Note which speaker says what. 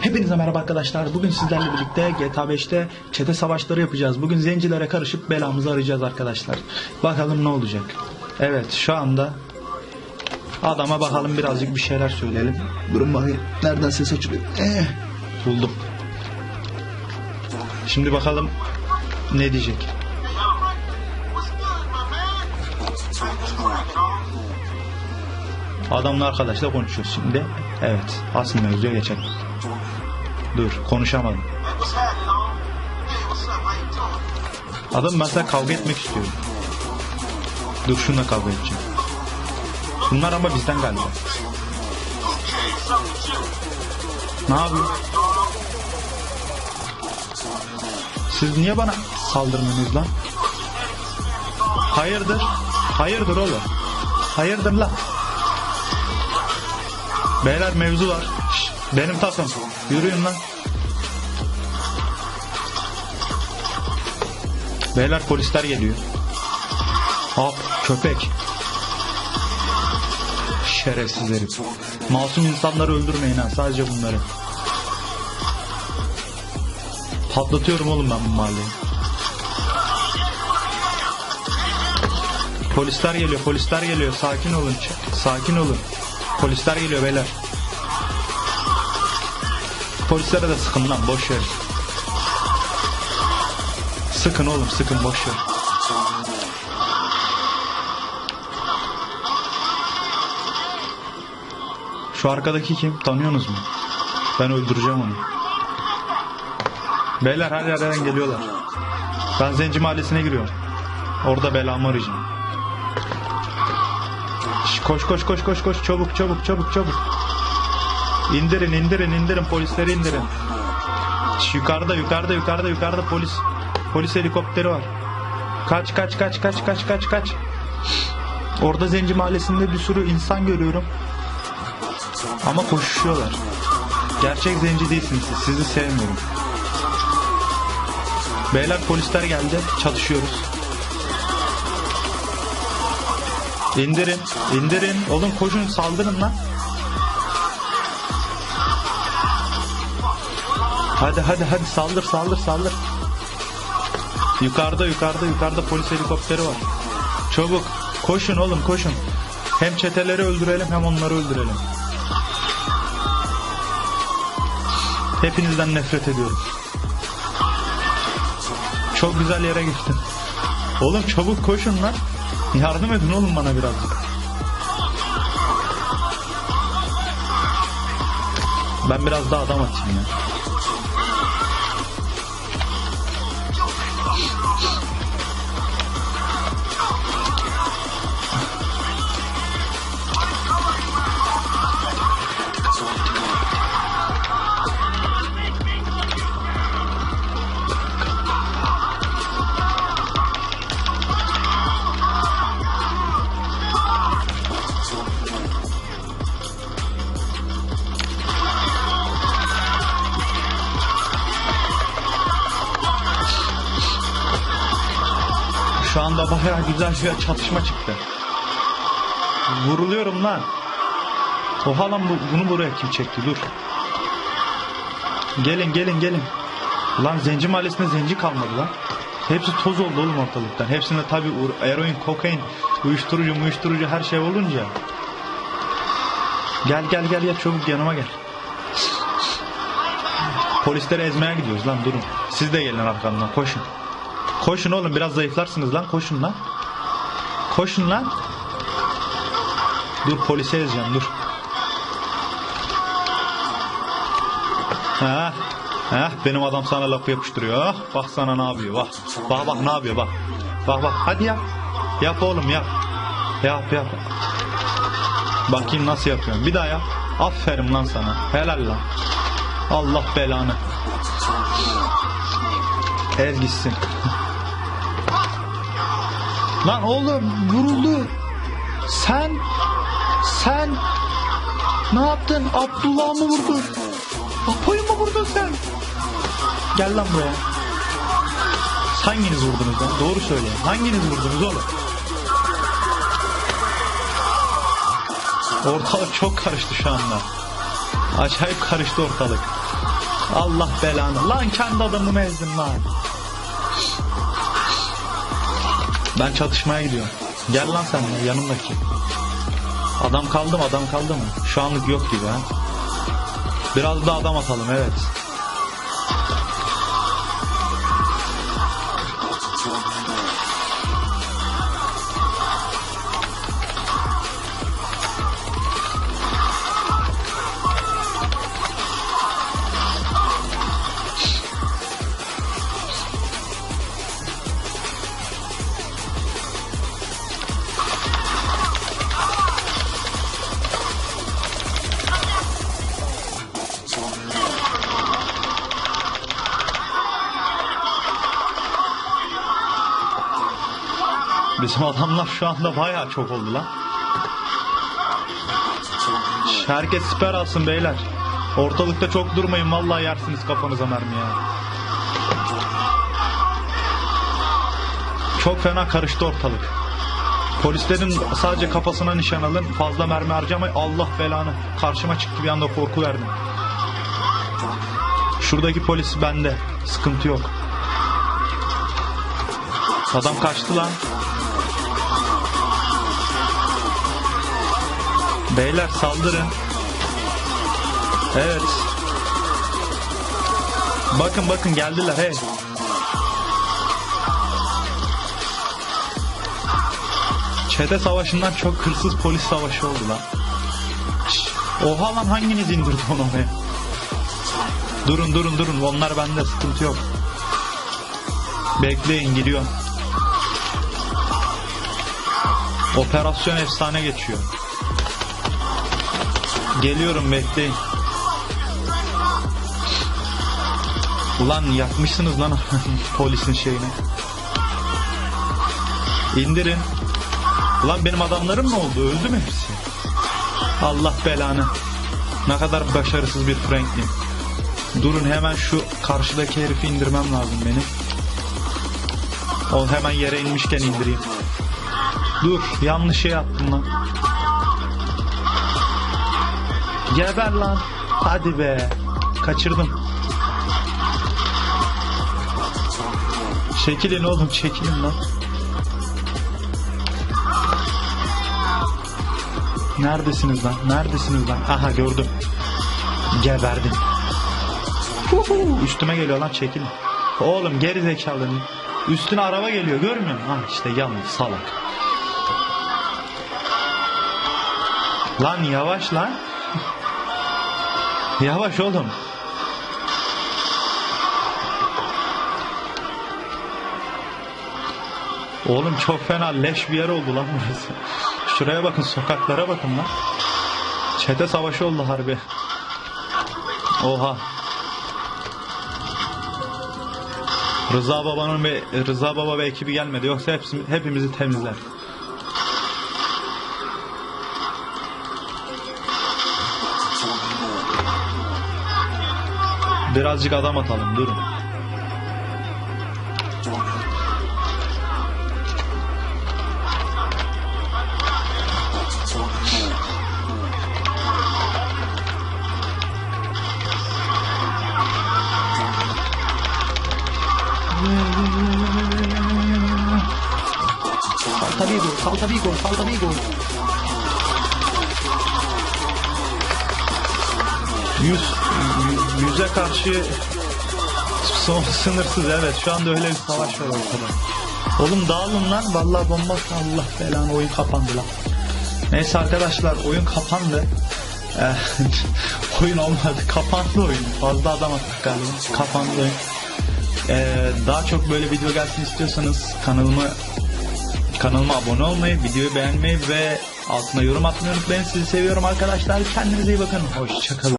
Speaker 1: Hepinize merhaba arkadaşlar. Bugün sizlerle birlikte GTA 5'te çete savaşları yapacağız. Bugün zencilere karışıp belamızı arayacağız arkadaşlar. Bakalım ne olacak. Evet şu anda adama bakalım birazcık bir şeyler söyleyelim. Durun bakayım. Nereden ses açılıyor? Eh, buldum. Şimdi bakalım ne diyecek. Adamla arkadaşla konuşuyoruz şimdi. Evet. Asıl mevzuya geçelim. Dur konuşamadım. Adam mesela kavga etmek istiyor. Dur şununla kavga edeceğim. Bunlar ama bizden galiba. Ne yapıyor? Siz niye bana saldırmıyorsunuz lan? Hayırdır? Hayırdır oğlum? Hayırdır lan? Beyler mevzu var. Şşş, benim takım. Yürüyün lan. Beyler polisler geliyor. Hop köpek. Şerefsiz herif. Masum insanları öldürmeyin ha sadece bunları. Patlatıyorum oğlum ben bu mahalleyi. Polisler geliyor, polisler geliyor. Sakin olun, sakin olun. Polisler geliyor beyler. Polislere de sıkın lan, boş ver. Sıkın oğlum, sıkın boş ver. Şu arkadaki kim? Tanıyorsunuz mu? Ben öldüreceğim onu. Beyler her yerden geliyorlar. Ben Zenci Mahallesi'ne giriyorum. Orada belamı arayacağım. Şş, Koş koş koş koş koş çabuk çabuk çabuk çabuk. İndirin indirin indirin polisleri indirin. Yukarıda yukarıda yukarıda yukarıda polis. Polis helikopteri var. Kaç kaç kaç kaç kaç kaç kaç. Orada Zenci Mahallesi'nde bir sürü insan görüyorum. Ama koşuşuyorlar. Gerçek zenci değilsiniz siz. Sizi sevmiyorum. Beyler polisler geldi. Çatışıyoruz. İndirin. indirin. Oğlum koşun saldırın lan. Hadi hadi hadi saldır saldır saldır. Yukarıda yukarıda yukarıda polis helikopteri var. Çabuk koşun oğlum koşun. Hem çeteleri öldürelim hem onları öldürelim. Hepinizden nefret ediyorum. Çok güzel yere gittin. Oğlum çabuk koşun lan. Yardım edin oğlum bana birazcık. Ben biraz daha adam atayım ya. Şu anda bayağı güzel bir çatışma çıktı. Vuruluyorum lan. Oha lan bu, bunu buraya kim çekti dur. Gelin gelin gelin. Lan zenci mahallesinde zenci kalmadı lan. Hepsi toz oldu oğlum ortalıktan. Hepsinde tabi eroin, kokain, uyuşturucu, uyuşturucu her şey olunca. Gel gel gel gel çabuk yanıma gel. Polisleri ezmeye gidiyoruz lan durun. Siz de gelin arkamdan koşun. Koşun oğlum biraz zayıflarsınız lan koşun lan. Koşun lan. Dur polise ezeceğim dur. Ha, ha benim adam sana laf yapıştırıyor. Ah, bak sana ne yapıyor bak. Bak bak ne yapıyor bak. Bak bak hadi yap. Yap oğlum yap. Yap yap. Bakayım nasıl yapıyorsun. Bir daha yap. Aferin lan sana. Helal lan. Allah belanı. Ez gitsin. Lan oğlum vuruldu. Sen sen ne yaptın? Abdullah mı vurdun? Apo'yu mu vurdun sen? Gel lan buraya. Hanginiz vurdunuz lan? Doğru söyleyin. Hanginiz vurdunuz oğlum? Ortalık çok karıştı şu anda. Acayip karıştı ortalık. Allah belanı. Lan kendi adamımı ezdim lan. Ben çatışmaya gidiyorum. Gel lan sen de yanımdaki. Adam kaldı mı adam kaldı mı? Şu anlık yok gibi ha. Biraz da adam atalım evet. Bizim adamlar şu anda bayağı çok oldu lan. Herkes siper alsın beyler. Ortalıkta çok durmayın vallahi yersiniz kafanıza mermi ya. Çok fena karıştı ortalık. Polislerin sadece kafasına nişan alın. Fazla mermi harcamayın. Allah belanı. Karşıma çıktı bir anda korku verdim. Şuradaki polis bende. Sıkıntı yok. Adam kaçtı lan. Beyler saldırın. Evet. Bakın bakın geldiler hey. Çete savaşından çok hırsız polis savaşı oldu lan. Oha lan hanginiz indirdi onu oraya? Durun durun durun onlar bende sıkıntı yok. Bekleyin giriyor. Operasyon efsane geçiyor. Geliyorum bekleyin. Ulan yakmışsınız lan polisin şeyini. İndirin. Ulan benim adamlarım ne oldu? Öldü mü hepsi? Allah belanı. Ne kadar başarısız bir Franklin. Durun hemen şu karşıdaki herifi indirmem lazım benim. O hemen yere inmişken indireyim. Dur yanlış şey yaptım lan. Geber lan. Hadi be. Kaçırdım. Çekilin oğlum çekilin lan. Neredesiniz lan? Neredesiniz lan? Aha gördüm. Geberdim. Üstüme geliyor lan çekilin. Oğlum geri zekalı. Üstüne araba geliyor görmüyor musun? Ha işte yalnız salak. Lan yavaş lan. Yavaş oğlum. Oğlum çok fena leş bir yer oldu lan burası. Şuraya bakın sokaklara bakın lan. Çete savaşı oldu harbi. Oha. Rıza babanın ve Rıza baba ve ekibi gelmedi yoksa hepsi, hepimizi temizler. Birazcık adam atalım durun. Salta Vigo, salta Vigo, salta Vigo. Yüz, yü- yüze karşı son sınırsız evet şu anda öyle bir savaş var ortada. Oğlum dağılın lan vallahi bomba Allah belanı oyun kapandı lan. Neyse arkadaşlar oyun kapandı. Eh, oyun olmadı kapandı oyun. Fazla adam attık galiba. Kapandı oyun. Ee, daha çok böyle video gelsin istiyorsanız kanalıma kanalıma abone olmayı, videoyu beğenmeyi ve altına yorum atmayı unutmayın. Sizi seviyorum arkadaşlar. Kendinize iyi bakın. Hoşçakalın.